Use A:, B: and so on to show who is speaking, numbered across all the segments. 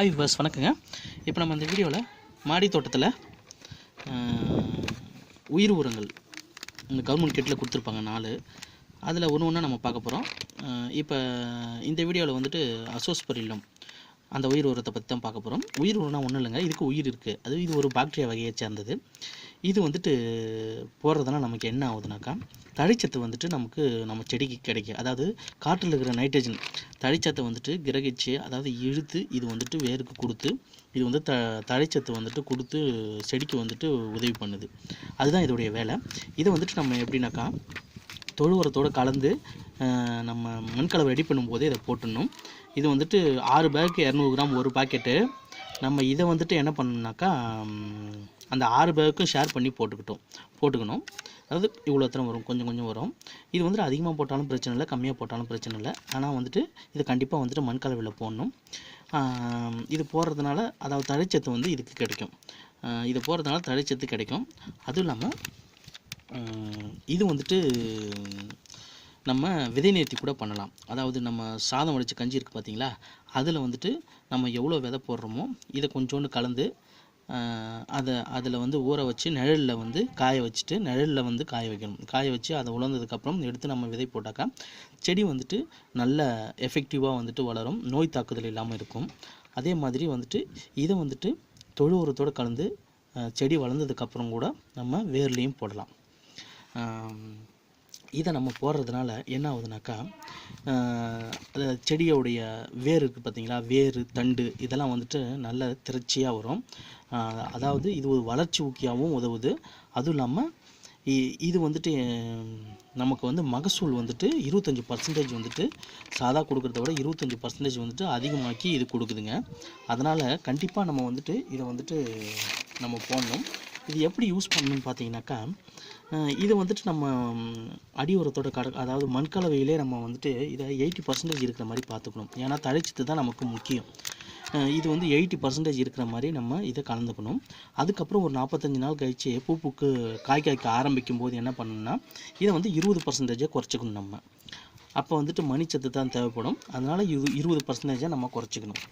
A: Hi bus வணக்கங்க. இப்போ நம்ம இந்த வீடியோவில் மாடி தோட்டத்தில் உயிர் உரங்கள் இந்த கவர்மெண்ட் கிட்டில் கொடுத்துருப்பாங்க நாலு. அதில் ஒன்று ஒன்றா நம்ம பார்க்க போகிறோம் இப்போ இந்த வீடியோவில் வந்துட்டு அசோஸ்பரில்லம் அந்த உயிர் உரத்தை பற்றி தான் பார்க்க போகிறோம் உயிர் உரம்னா ஒன்றும் இல்லைங்க இதுக்கு உயிர் இருக்குது அது இது ஒரு பாக்டீரியா வகையை சேர்ந்தது. இது வந்துட்டு போடுறதுனால நமக்கு என்ன ஆகுதுனாக்கா தழைச்சத்து வந்துட்டு நமக்கு நம்ம செடிக்கு கிடைக்கும். அதாவது காற்றில் இருக்கிற நைட்ரஜன் தழைச்சத்தை வந்துட்டு கிரகிச்சு அதாவது இழுத்து இது வந்துட்டு வேருக்கு கொடுத்து இது வந்து த தழைச்சத்து வந்துட்டு கொடுத்து செடிக்கு வந்துட்டு உதவி பண்ணுது. அதுதான் இதோடைய வேலை. இதை வந்துட்டு நம்ம எப்படின்னாக்கா தொழு உரத்தோடு கலந்து நம்ம மண்கலவை ரெடி பண்ணும்போதே இதை போட்டுடணும். இது வந்துட்டு ஆறு பேக்கு இரநூறு கிராம் ஒரு பாக்கெட்டு நம்ம இதை வந்துட்டு என்ன பண்ணணும்னாக்கா அந்த ஆறு பேருக்கும் ஷேர் பண்ணி போட்டுக்கிட்டோம். போட்டுக்கணும். அதாவது இவ்வளோ தரம் வரும்? கொஞ்சம் கொஞ்சம் வரும். இது வந்துட்டு அதிகமாக போட்டாலும் பிரச்சனை இல்லை கம்மியாக போட்டாலும் பிரச்சனை இல்லை. ஆனால் வந்துட்டு இது கண்டிப்பாக வந்துட்டு மண் கலவையில் போடணும். இது போடுறதுனால அதாவது தழைச்சத்து வந்து இதுக்கு கிடைக்கும். இது போடுறதுனால தழைச்சத்து கிடைக்கும். அதுவும் இல்லாமல் இது வந்துட்டு நம்ம விதை நேர்த்தி கூட பண்ணலாம். அதாவது நம்ம சாதம் வடித்த கஞ்சி இருக்குது பார்த்தீங்களா அதில் வந்துட்டு நம்ம எவ்வளோ விதை போடுறோமோ இதை கொஞ்சோண்டு கலந்து அதை அதில் வந்து ஊற வச்சு நிழலில் வந்து காய வச்சுட்டு நிழலில் வந்து காய வைக்கணும். காய வச்சு அதை உலர்ந்ததுக்கப்புறம் எடுத்து நம்ம விதை போட்டாக்கா செடி வந்துட்டு நல்ல எஃபெக்டிவாக வந்துட்டு வளரும். நோய் தாக்குதல் இல்லாமல் இருக்கும். அதே மாதிரி வந்துட்டு இதை வந்துட்டு தொழு உரத்தோடு கலந்து செடி வளர்ந்ததுக்கப்புறம் கூட நம்ம வேர்லேயும் போடலாம். இதை நம்ம போடுறதுனால என்ன ஆகுதுனாக்கா ஆஹ், செடியோடைய வேர் இருக்குது பார்த்தீங்களா வேர் தண்டு இதெல்லாம் வந்துட்டு நல்ல திரட்சியாக வரும். அதாவது இது ஒரு வளர்ச்சி ஊக்கியாகவும் உதவுது. அதுவும் இல்லாமல் இது வந்துட்டு நமக்கு வந்து மகசூல் வந்துட்டு இருபத்தஞ்சி பர்சன்டேஜ் வந்துட்டு சாதா கொடுக்குறத விட இருபத்தஞ்சி பர்சன்டேஜ் வந்துட்டு அதிகமாக்கி இது கொடுக்குதுங்க. அதனால் கண்டிப்பாக நம்ம வந்துட்டு இதை வந்துட்டு நம்ம போடணும். இது எப்படி யூஸ் பண்ணணும்னு பார்த்தீங்கன்னாக்கா இது வந்துட்டு நம்ம அடி உரத்தோட கட அதாவது மண்கலவையிலே நம்ம வந்துட்டு இதை எயிட்டி பர்சன்டேஜ் இருக்கிற மாதிரி பார்த்துக்கணும். ஏன்னா தழைச்சத்து தான் நமக்கு முக்கியம். இது வந்து எயிட்டி பர்சன்டேஜ் இருக்கிற மாதிரி நம்ம இதை கலந்துக்கணும். அதுக்கப்புறம் ஒரு நாற்பத்தஞ்சு நாள் கழித்து பூ பூக்கு காய் காய்க்க ஆரம்பிக்கும் போது என்ன பண்ணணும்னா இதை வந்து இருபது பர்சன்டேஜை குறைச்சிக்கணும் நம்ம. அப்போ வந்துட்டு மணிச்சத்து தான் தேவைப்படும். அதனால் இரு இருபது பர்சன்டேஜை நம்ம குறைச்சிக்கணும்.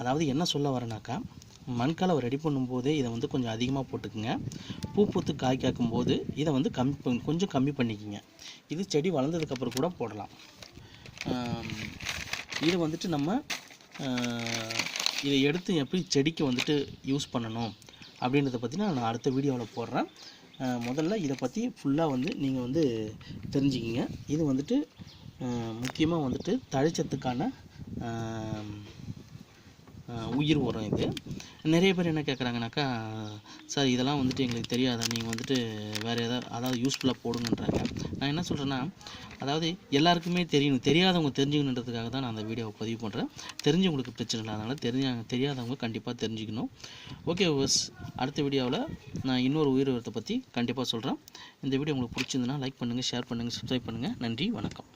A: அதாவது என்ன சொல்ல வரேனாக்கா மண்கலவை ரெடி பண்ணும்போதே இதை வந்து கொஞ்சம் அதிகமாக போட்டுக்குங்க. பூ பூத்து காய் காக்கும் போது இதை வந்து கம்மி கொஞ்சம் கம்மி பண்ணிக்கோங்க. இது செடி வளர்ந்ததுக்கப்புறம் கூட போடலாம். இதை இது வந்துட்டு நம்ம இதை எடுத்து எப்படி செடிக்கு வந்துட்டு யூஸ் பண்ணணும் அப்படின்றத பற்றி நான் அடுத்த வீடியோவில் போடுறேன். முதல்ல இதை பற்றி ஃபுல்லாக வந்து நீங்கள் வந்து தெரிஞ்சுக்கிங்க. இது வந்துட்டு முக்கியமாக வந்துட்டு தழைச்சத்துக்கான உயிர் உரம் இது. நிறைய பேர் என்ன கேட்குறாங்கனாக்கா சார் இதெல்லாம் வந்துட்டு எங்களுக்கு தெரியாதா? நீங்கள் வந்துட்டு வேறு ஏதாவது அதாவது யூஸ்ஃபுல்லாக போடுங்கன்றாங்க. நான் என்ன சொல்கிறேன்னா அதாவது எல்லாருக்குமே தெரியணும் தெரியாதவங்க தெரிஞ்சுக்கணுன்றதுக்காக தான் நான் அந்த வீடியோவை பதிவு பண்ணுறேன் தெரிஞ்சவங்களுக்கு பிரச்சனை இல்லை. அதனால் தெரிஞ்ச தெரியாதவங்க கண்டிப்பாக தெரிஞ்சுக்கணும். ஓகே பஸ் அடுத்த வீடியோவில் நான் இன்னொரு உயிர் உரத்தை பற்றி கண்டிப்பாக சொல்கிறேன் இந்த வீடியோ உங்களுக்கு பிடிச்சிருந்துன்னா லைக் பண்ணுங்கள் ஷேர் பண்ணுங்கள் சப்ஸ்கிரைப் பண்ணுங்கள் நன்றி வணக்கம்.